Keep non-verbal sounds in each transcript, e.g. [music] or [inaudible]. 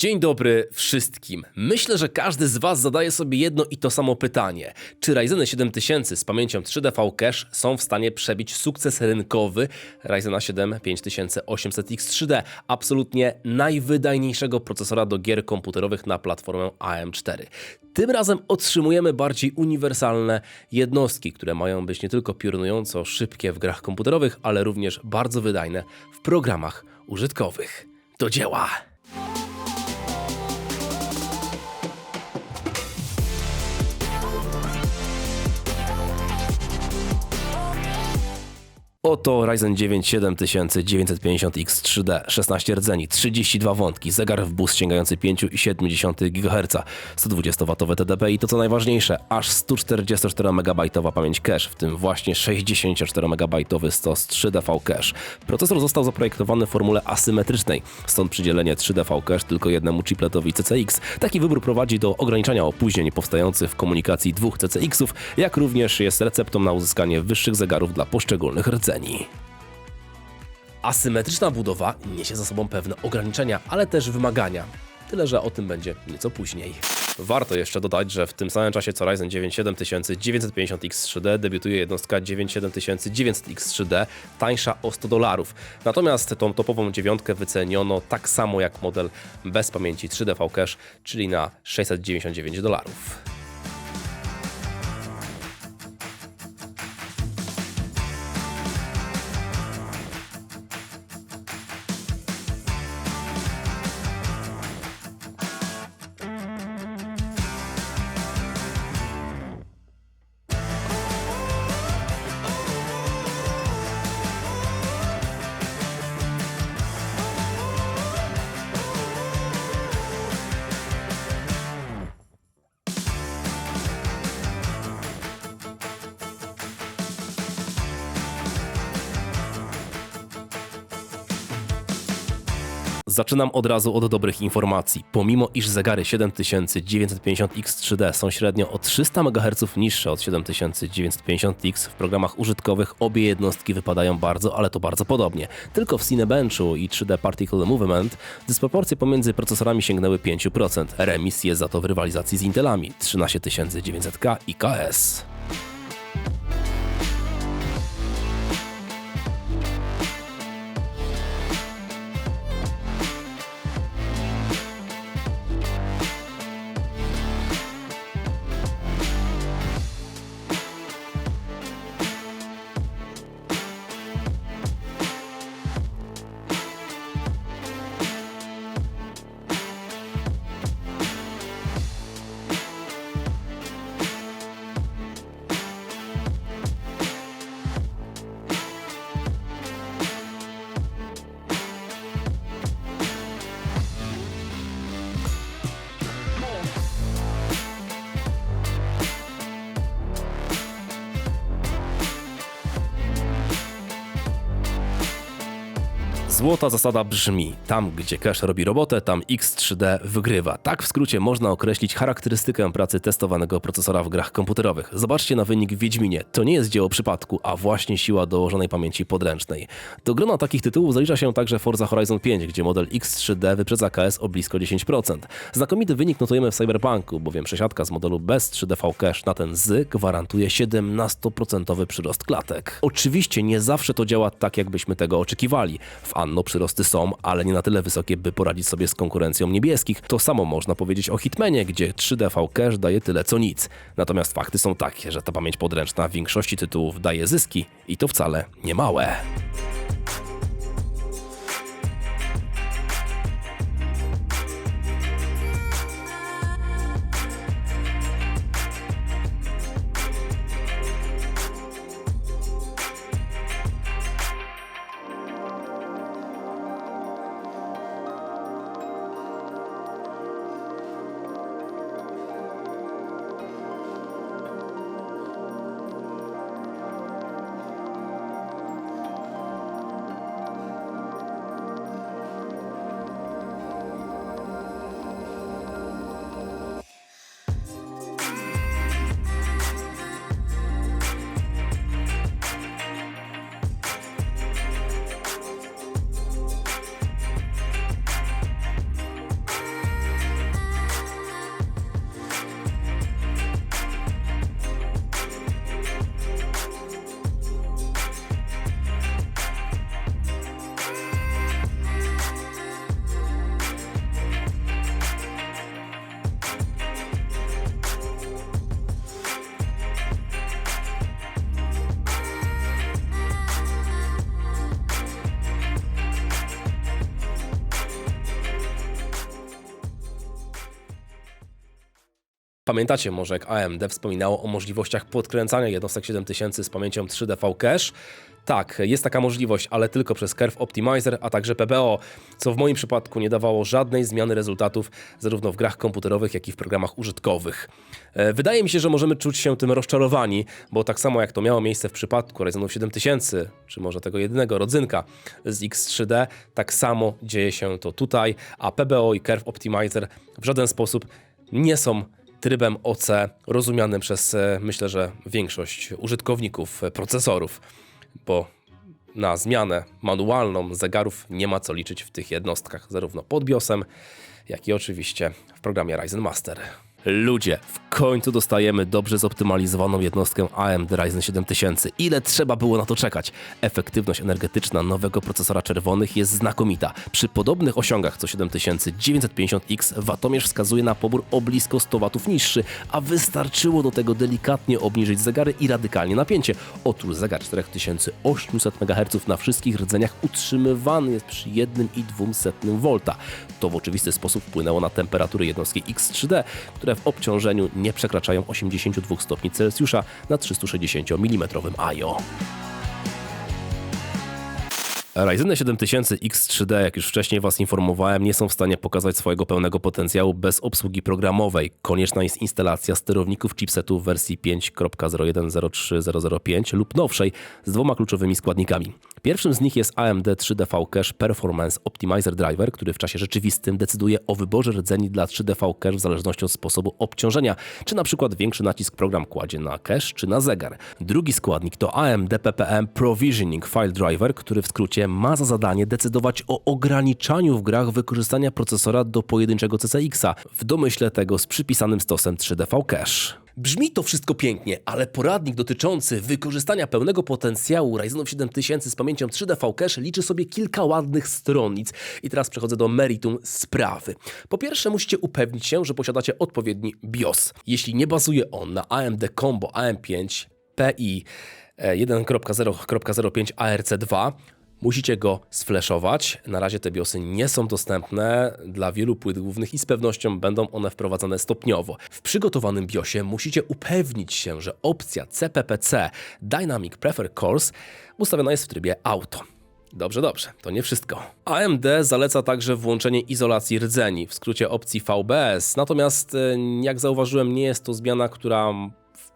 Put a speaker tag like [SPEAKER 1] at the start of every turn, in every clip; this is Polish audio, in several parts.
[SPEAKER 1] Dzień dobry wszystkim. Myślę, że każdy z Was zadaje sobie jedno i to samo pytanie. Czy Ryzeny 7000 z pamięcią 3DV Cache są w stanie przebić sukces rynkowy Ryzena 7 5800X3D, absolutnie najwydajniejszego procesora do gier komputerowych na platformę AM4? Tym razem otrzymujemy bardziej uniwersalne jednostki, które mają być nie tylko piorunująco szybkie w grach komputerowych, ale również bardzo wydajne w programach użytkowych. Do dzieła! Oto Ryzen 9 7950X 3D, 16 rdzeni, 32 wątki, zegar w bus sięgający 5,7 GHz, 120W TDP i to co najważniejsze, aż 144 MB pamięć cache, w tym właśnie 64 MB stos 3DV cache. Procesor został zaprojektowany w formule asymetrycznej, stąd przydzielenie 3DV cache tylko jednemu chipletowi CCX. Taki wybór prowadzi do ograniczania opóźnień powstających w komunikacji dwóch CCX-ów, jak również jest receptą na uzyskanie wyższych zegarów dla poszczególnych rdzeni. Asymetryczna budowa niesie za sobą pewne ograniczenia, ale też wymagania. Tyle, że o tym będzie nieco później. Warto jeszcze dodać, że w tym samym czasie co Ryzen 9 7950X3D debiutuje jednostka 97900X3D, tańsza o 100 dolarów. Natomiast tą topową dziewiątkę wyceniono tak samo jak model bez pamięci 3DV Cache, czyli na 699 dolarów. Zaczynam od razu od dobrych informacji. Pomimo iż zegary 7950X3D są średnio o 300 MHz niższe od 7950X, w programach użytkowych obie jednostki wypadają bardzo, ale to bardzo podobnie. Tylko w Cinebenchu i 3D Particle Movement dysproporcje pomiędzy procesorami sięgnęły 5%. Remis jest za to w rywalizacji z Intelami 13900K i KS. Złota zasada brzmi: tam gdzie cache robi robotę, tam X3D wygrywa. Tak w skrócie można określić charakterystykę pracy testowanego procesora w grach komputerowych. Zobaczcie na wynik Wiedźminie. To nie jest dzieło przypadku, a właśnie siła dołożonej pamięci podręcznej. Do grona takich tytułów zalicza się także Forza Horizon 5, gdzie model X3D wyprzedza KS o blisko 10%. Znakomity wynik notujemy w Cyberpunku, bowiem przesiadka z modelu bez 3DV Cache na ten z gwarantuje 17% przyrost klatek. Oczywiście nie zawsze to działa tak, jakbyśmy tego oczekiwali. W Anno przyrosty są, ale nie na tyle wysokie, by poradzić sobie z konkurencją niebieskich. To samo można powiedzieć o Hitmanie, gdzie 3DV Cache daje tyle co nic. Natomiast fakty są takie, że ta pamięć podręczna w większości tytułów daje zyski i to wcale nie małe. Pamiętacie może, jak AMD wspominało o możliwościach podkręcania jednostek 7000 z pamięcią 3D Cache? Tak, jest taka możliwość, ale tylko przez Curve Optimizer, a także PBO, co w moim przypadku nie dawało żadnej zmiany rezultatów zarówno w grach komputerowych, jak i w programach użytkowych. E, Wydaje mi się, że możemy czuć się tym rozczarowani, bo tak samo jak to miało miejsce w przypadku Ryzenu 7000, czy może tego jedynego rodzynka z X3D, tak samo dzieje się to tutaj, a PBO i Curve Optimizer w żaden sposób nie są trybem OC rozumianym przez, e, myślę, że większość użytkowników e, procesorów bo na zmianę manualną zegarów nie ma co liczyć w tych jednostkach, zarówno pod BIOSem, jak i oczywiście w programie Ryzen Master. Ludzie, w końcu dostajemy dobrze zoptymalizowaną jednostkę AMD Ryzen 7000. Ile trzeba było na to czekać? Efektywność energetyczna nowego procesora czerwonych jest znakomita. Przy podobnych osiągach co 7950X watomierz wskazuje na pobór o blisko 100 W niższy, a wystarczyło do tego delikatnie obniżyć zegary i radykalnie napięcie. Otóż zegar 4800 MHz na wszystkich rdzeniach utrzymywany jest przy 1,2 V. To w oczywisty sposób wpłynęło na temperatury jednostki X3D, które w obciążeniu nie przekraczają 82 stopni Celsjusza na 360 mm IO. Ryzeny 7000 X3D, jak już wcześniej Was informowałem, nie są w stanie pokazać swojego pełnego potencjału bez obsługi programowej. Konieczna jest instalacja sterowników chipsetu w wersji 5.01.03.005 lub nowszej z dwoma kluczowymi składnikami. Pierwszym z nich jest AMD 3DV Cache Performance Optimizer Driver, który w czasie rzeczywistym decyduje o wyborze rdzeni dla 3DV Cache w zależności od sposobu obciążenia, czy na przykład większy nacisk program kładzie na cache czy na zegar. Drugi składnik to AMD PPM Provisioning File Driver, który w skrócie ma za zadanie decydować o ograniczaniu w grach wykorzystania procesora do pojedynczego CCX-a, w domyśle tego z przypisanym stosem 3DV Cache. Brzmi to wszystko pięknie, ale poradnik dotyczący wykorzystania pełnego potencjału Ryzenów 7000 z pamięcią 3DV Cache liczy sobie kilka ładnych stronnic. I teraz przechodzę do meritum sprawy. Po pierwsze musicie upewnić się, że posiadacie odpowiedni BIOS. Jeśli nie bazuje on na AMD Combo AM5 PI 1.0.05 ARC2, Musicie go sflashować. Na razie te BIOSy nie są dostępne dla wielu płyt głównych i z pewnością będą one wprowadzane stopniowo. W przygotowanym BIOSie musicie upewnić się, że opcja CPPC Dynamic Prefer Cores ustawiona jest w trybie auto. Dobrze, dobrze, to nie wszystko. AMD zaleca także włączenie izolacji rdzeni, w skrócie opcji VBS. Natomiast, e, jak zauważyłem, nie jest to zmiana, która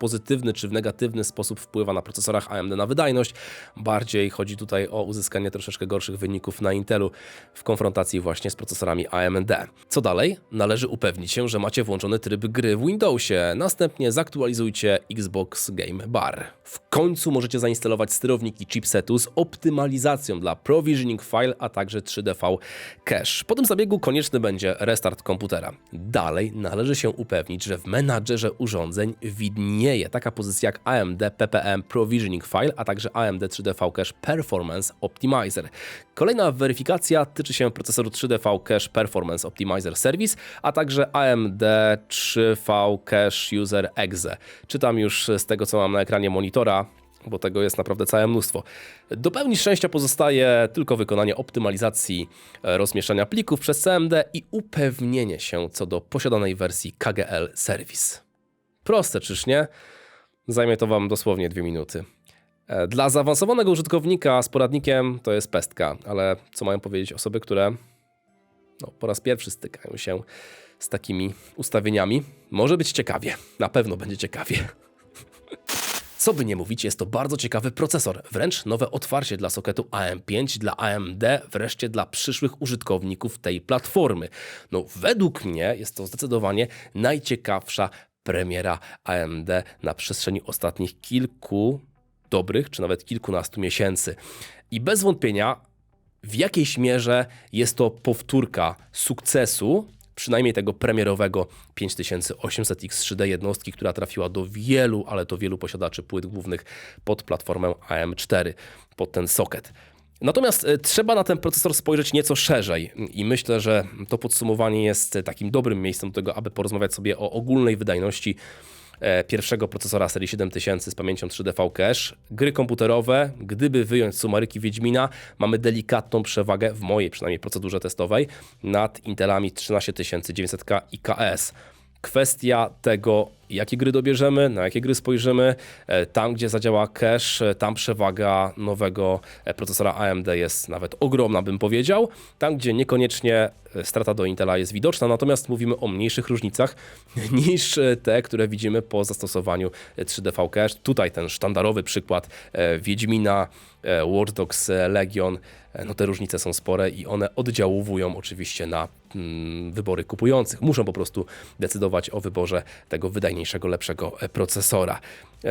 [SPEAKER 1] pozytywny czy w negatywny sposób wpływa na procesorach AMD na wydajność. Bardziej chodzi tutaj o uzyskanie troszeczkę gorszych wyników na Intelu w konfrontacji właśnie z procesorami AMD. Co dalej? Należy upewnić się, że macie włączony tryb gry w Windowsie. Następnie zaktualizujcie Xbox Game Bar. W końcu możecie zainstalować sterowniki chipsetu z optymalizacją dla Provisioning File, a także 3DV Cache. Po tym zabiegu konieczny będzie restart komputera. Dalej należy się upewnić, że w menadżerze urządzeń widnieje taka pozycja jak AMD PPM Provisioning File, a także AMD 3DV Cache Performance Optimizer. Kolejna weryfikacja tyczy się procesoru 3DV Cache Performance Optimizer Service, a także AMD 3V Cache User Exe. Czytam już z tego, co mam na ekranie monitora, bo tego jest naprawdę całe mnóstwo. Do pełni szczęścia pozostaje tylko wykonanie optymalizacji e, rozmieszczania plików przez CMD i upewnienie się co do posiadanej wersji KGL Service. Proste, czyż nie? Zajmie to Wam dosłownie dwie minuty. E, Dla zaawansowanego użytkownika z poradnikiem to jest pestka, ale co mają powiedzieć osoby, które no, po raz pierwszy stykają się z takimi ustawieniami? Może być ciekawie, na pewno będzie ciekawie. [laughs] Co by nie mówić, jest to bardzo ciekawy procesor, wręcz nowe otwarcie dla sokietu AM5, dla AMD, wreszcie dla przyszłych użytkowników tej platformy. No, według mnie jest to zdecydowanie najciekawsza premiera AMD na przestrzeni ostatnich kilku dobrych, czy nawet kilkunastu miesięcy. I bez wątpienia w jakiejś mierze jest to powtórka sukcesu, przynajmniej tego premierowego 5800X3D jednostki, która trafiła do wielu, ale to wielu posiadaczy płyt głównych pod platformę AM4, pod ten socket. Natomiast e, trzeba na ten procesor spojrzeć nieco szerzej i myślę, że to podsumowanie jest takim dobrym miejscem do tego, aby porozmawiać sobie o ogólnej wydajności e, pierwszego procesora serii 7000 z pamięcią 3DV Cache. Gry komputerowe, gdyby wyjąć sumaryki Wiedźmina, mamy delikatną przewagę, w mojej przynajmniej procedurze testowej, nad Intelami 13900K i KS. Kwestia tego, jakie gry dobierzemy, na jakie gry spojrzymy. E, Tam, gdzie zadziała cache, e, tam przewaga nowego e, procesora AMD jest nawet ogromna, bym powiedział. Tam, gdzie niekoniecznie strata do Intela jest widoczna, natomiast mówimy o mniejszych różnicach [laughs] niż te, które widzimy po zastosowaniu e, 3DV Cache. Tutaj ten sztandarowy przykład Wiedźmina, e, Watch Dogs e, Legion, e, no te różnice są spore i one oddziaływują oczywiście na mm, wybory kupujących. Muszą po prostu decydować o wyborze tego wydajniejszego, lepszego procesora.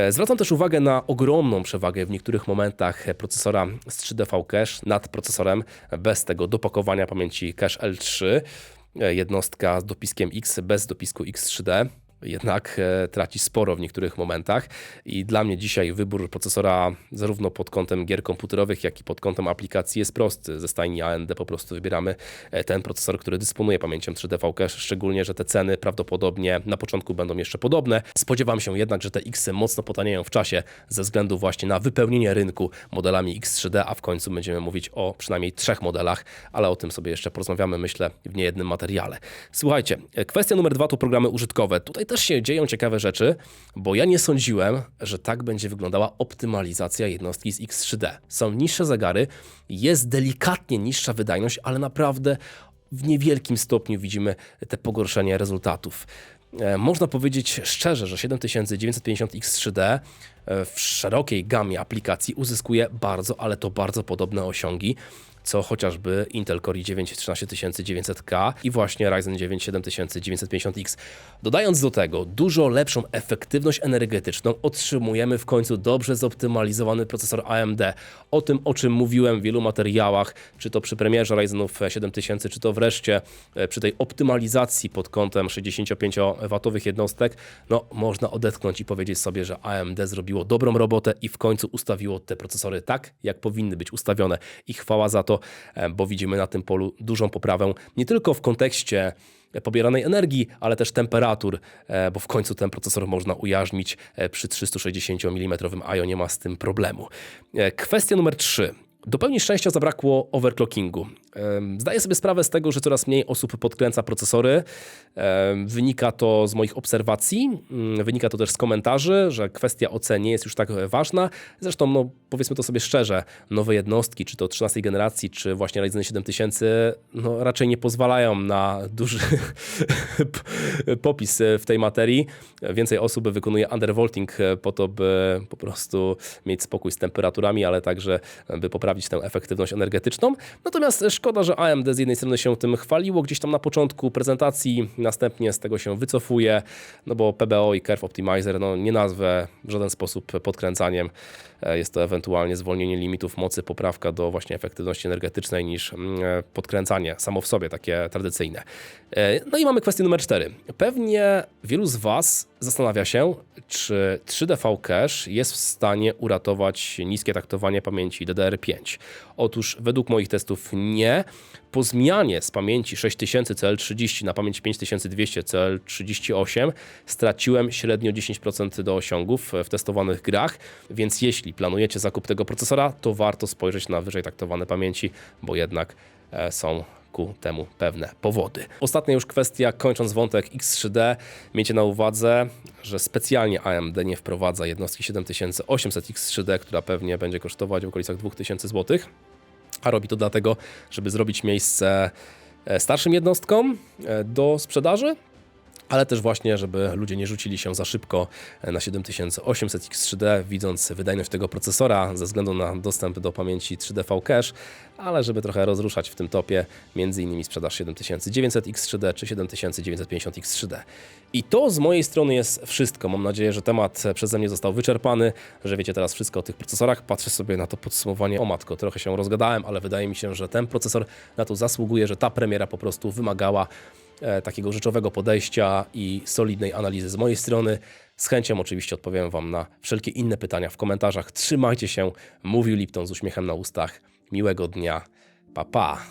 [SPEAKER 1] Zwracam też uwagę na ogromną przewagę w niektórych momentach procesora z 3DV Cache nad procesorem bez tego dopakowania pamięci Cache L3. E, Jednostka z dopiskiem X bez dopisku X3D jednak e, traci sporo w niektórych momentach i dla mnie dzisiaj wybór procesora zarówno pod kątem gier komputerowych, jak i pod kątem aplikacji jest prosty. Ze stajni AMD po prostu wybieramy e, ten procesor, który dysponuje pamięcią 3D Cache, szczególnie, że te ceny prawdopodobnie na początku będą jeszcze podobne. Spodziewam się jednak, że te X mocno potanieją w czasie ze względu właśnie na wypełnienie rynku modelami X3D, a w końcu będziemy mówić o przynajmniej trzech modelach, ale o tym sobie jeszcze porozmawiamy, myślę, w niejednym materiale. Słuchajcie, e, kwestia numer dwa to programy użytkowe. Tutaj też się dzieją ciekawe rzeczy, bo ja nie sądziłem, że tak będzie wyglądała optymalizacja jednostki z X3D. Są niższe zegary, jest delikatnie niższa wydajność, ale naprawdę w niewielkim stopniu widzimy te pogorszenie rezultatów. E, Można powiedzieć szczerze, że 7950 X3D e, w szerokiej gamie aplikacji uzyskuje bardzo, ale to bardzo podobne osiągi co chociażby Intel Core i9 13900K i właśnie Ryzen 9 7950X. Dodając do tego dużo lepszą efektywność energetyczną, otrzymujemy w końcu dobrze zoptymalizowany procesor AMD. O tym, o czym mówiłem w wielu materiałach, czy to przy premierze Ryzenów 7000, czy to wreszcie e, przy tej optymalizacji pod kątem 65W jednostek, no można odetchnąć i powiedzieć sobie, że AMD zrobiło dobrą robotę i w końcu ustawiło te procesory tak, jak powinny być ustawione. I chwała za to, e, bo widzimy na tym polu dużą poprawę nie tylko w kontekście pobieranej energii, ale też temperatur, e, bo w końcu ten procesor można ujarzmić e, przy 360 mm IO, nie ma z tym problemu. Kwestia numer 3. Do pełni szczęścia zabrakło overclockingu. Zdaję sobie sprawę z tego, że coraz mniej osób podkręca procesory. Wynika to z moich obserwacji, mm, wynika to też z komentarzy, że kwestia OC nie jest już tak ważna. Zresztą, no, powiedzmy to sobie szczerze, nowe jednostki, czy to 13 generacji, czy właśnie Ryzen 7000, no, raczej nie pozwalają na duży [laughs] popis w tej materii. Więcej osób wykonuje undervolting po to, by po prostu mieć spokój z temperaturami, ale także by poprawić tę efektywność energetyczną. Natomiast szkoda, że AMD z jednej strony się tym chwaliło gdzieś tam na początku prezentacji, następnie z tego się wycofuje, no bo PBO i Curve Optimizer no nie nazwę w żaden sposób podkręcaniem. E, Jest to ewentualnie zwolnienie limitów mocy, poprawka do właśnie efektywności energetycznej niż mm, e, podkręcanie samo w sobie, takie tradycyjne. E, No i mamy kwestię numer cztery. Pewnie wielu z Was zastanawia się, czy 3DV Cache jest w stanie uratować niskie taktowanie pamięci DDR5. Otóż według moich testów nie. Po zmianie z pamięci 6000 CL30 na pamięć 5200 CL38 straciłem średnio 10% do osiągów w testowanych grach, więc jeśli planujecie zakup tego procesora, to warto spojrzeć na wyżej taktowane pamięci, bo jednak e, są ku temu pewne powody. Ostatnia już kwestia, kończąc wątek X3D, miejcie na uwadze, że specjalnie AMD nie wprowadza jednostki 7800 X3D, która pewnie będzie kosztować w okolicach 2000 zł, a robi to dlatego, żeby zrobić miejsce e, starszym jednostkom e, do sprzedaży, ale też właśnie, żeby ludzie nie rzucili się za szybko e, na 7800 X3D, widząc wydajność tego procesora ze względu na dostęp do pamięci 3DV Cache, ale żeby trochę rozruszać w tym topie m.in. sprzedaż 7900 X3D czy 7950 X3D. I to z mojej strony jest wszystko. Mam nadzieję, że temat przeze mnie został wyczerpany, że wiecie teraz wszystko o tych procesorach. Patrzę sobie na to podsumowanie. O matko, trochę się rozgadałem, ale wydaje mi się, że ten procesor na to zasługuje, że ta premiera po prostu wymagała takiego rzeczowego podejścia i solidnej analizy z mojej strony. Z chęcią oczywiście odpowiem Wam na wszelkie inne pytania w komentarzach. Trzymajcie się, mówił Lipton z uśmiechem na ustach. Miłego dnia. Pa, pa.